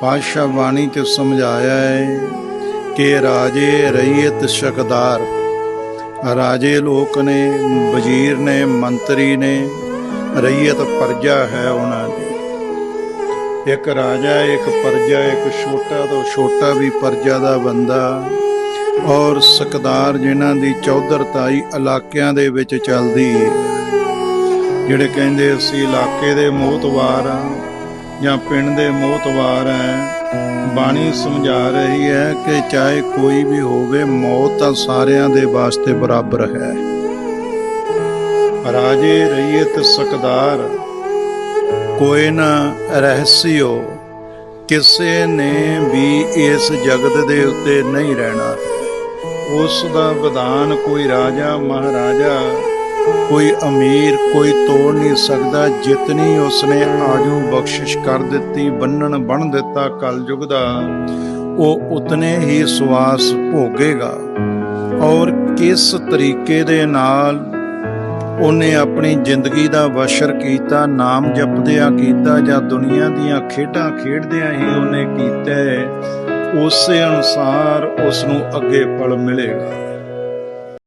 ਪਾਸ਼ਾ ਬਾਣੀ ਤੇ ਸਮਝਾਇਆ ਹੈ ਕਿ ਰਾਜੇ ਰਈਅਤ ਸ਼ਕਦਾਰ। ਰਾਜੇ ਲੋਕ ਨੇ, ਵਜ਼ੀਰ ਨੇ, ਮੰਤਰੀ ਨੇ ਰਈਅਤ ਪਰਜਾ ਹੈ ਉਹਨਾਂ ਦੀ। ਇੱਕ ਰਾਜਾ, ਇੱਕ ਪਰਜਾ, ਇੱਕ ਛੋਟਾ ਤੋਂ ਛੋਟਾ ਵੀ ਪਰਜਾ ਦਾ ਬੰਦਾ ਔਰ ਸਕਦਾਰ ਜਿਨ੍ਹਾਂ ਦੀ ਚੌਧਰਤਾਈ ਇਲਾਕਿਆਂ ਦੇ ਵਿੱਚ ਚੱਲਦੀ ਹੈ। ਜਿਹੜੇ ਕਹਿੰਦੇ ਅਸੀਂ ਇਲਾਕੇ ਦੇ ਮੋਹਤਵਾਰ ਆ ਜਾਂ ਪਿੰਡ ਦੇ ਮੋਹਤਵਾਰ ਹੈ, ਬਾਣੀ ਸਮਝਾ ਰਹੀ ਹੈ ਕਿ ਚਾਹੇ ਕੋਈ ਵੀ ਹੋਵੇ, ਮੌਤ ਤਾਂ ਸਾਰਿਆਂ ਦੇ ਵਾਸਤੇ ਬਰਾਬਰ ਹੈ। ਰਾਜੇ ਰਈਅਤ ਸਕਦਾਰ, ਕੋਈ ਨਾ ਰਹੱਸਿਓ, ਕਿਸੇ ਨੇ ਵੀ ਇਸ ਜਗਤ ਦੇ ਉੱਤੇ ਨਹੀਂ ਰਹਿਣਾ। ਉਸ ਦਾ ਵਿਧਾਨ ਕੋਈ ਰਾਜਾ, ਮਹਾਰਾਜਾ ਕੋਈ ਅਮੀਰ ਕੋਈ ਤੋੜ ਨਹੀਂ ਸਕਦਾ, ਜਿਤਨੀ ਉਸਨੇ ਆਜੂ ਬਖਸ਼ਿਸ਼ ਕਰ ਦਿੱਤੀ, ਬੰਨਣ ਬਣ ਦਿੱਤਾ ਕਲਯੁਗ ਦਾ, ਉਹ ਉਤਨੇ ਹੀ ਸੁਆਸ ਭੋਗੇਗਾ। ਔਰ ਕਿਸ ਤਰੀਕੇ ਦੇ ਨਾਲ ਉਹਨੇ ਆਪਣੀ ਜ਼ਿੰਦਗੀ ਦਾ ਵਸ਼ਰ ਕੀਤਾ, ਨਾਮ ਜਪਦਿਆਂ ਕੀਤਾ, ਜਾਂ ਦੁਨੀਆ ਦੀਆਂ ਖੇਡਾਂ ਖੇਡਦਿਆਂ ਹੀ ਉਹਨੇ ਕੀਤਾ, ਉਸੇ ਅਨੁਸਾਰ ਉਸ ਨੂੰ ਅੱਗੇ ਫਲ ਮਿਲੇਗਾ।